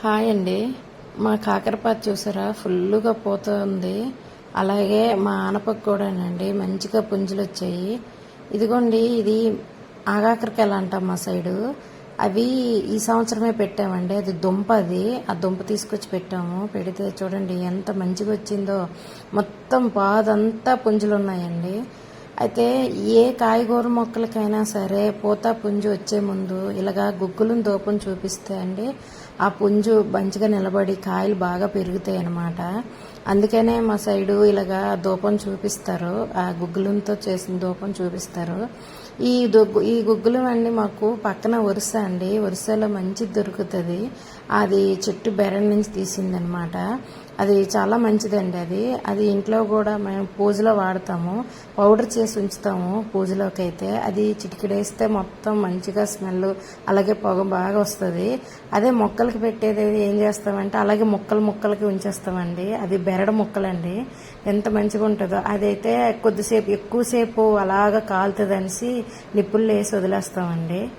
Hi అండి. మా కాకరపాత చూసారా? ఫుల్గా పోతుంది అలాగే మా ఆనపకు కూడానండి. మంచిగా పుంజులు వచ్చాయి. ఇదిగోండి ఇది ఆగాకరకాయలు అంటాం మా సైడు. అవి ఈ సంవత్సరమే పెట్టామండి. అది దుంప అది. ఆ దుంప తీసుకొచ్చి పెట్టాము. పెడితే చూడండి ఎంత మంచిగా వచ్చిందో. మొత్తం పాదంతా పుంజులు ఉన్నాయండి అయితే ఏ కాయగూర మొక్కలకైనా సరే పూత పుంజు వచ్చే ముందు ఇలాగా గుగ్గులను దూపం చూపిస్తే అండి ఆ పుంజు మంచిగా నిలబడి కాయలు బాగా పెరుగుతాయి అన్నమాట. అందుకనే మా సైడు ఇలాగా దూపం చూపిస్తారు ఆ గుగ్గులంతో చేసిన దూపం చూపిస్తారు. ఈ దొగ్గు ఈ గుగ్గులు అండి మాకు పక్కన వరుస అండి వరుసలో మంచి దొరుకుతుంది. అది చెట్టు బెరడు నుంచి తీసిందనమాట అది చాలా మంచిదండి అది. అది ఇంట్లో కూడా మేము పూజలో వాడతాము. పౌడర్ చేసి ఉంచుతాము పూజలోకి అయితే అది చిటికిడేస్తే మొత్తం మంచిగా స్మెల్ అలాగే పొగ బాగా వస్తుంది. అదే మొక్కలకి పెట్టేది ఏం చేస్తామంటే అలాగే ముక్కలు ముక్కలకి ఉంచేస్తామండి. అది బెరడు ముక్కలండి. ఎంత మంచిగా ఉంటుందో. అదైతే కొద్దిసేపు ఎక్కువసేపు అలాగా కాలుతుంది అనేసి నిప్పులు వేసి వదిలేస్తామండి.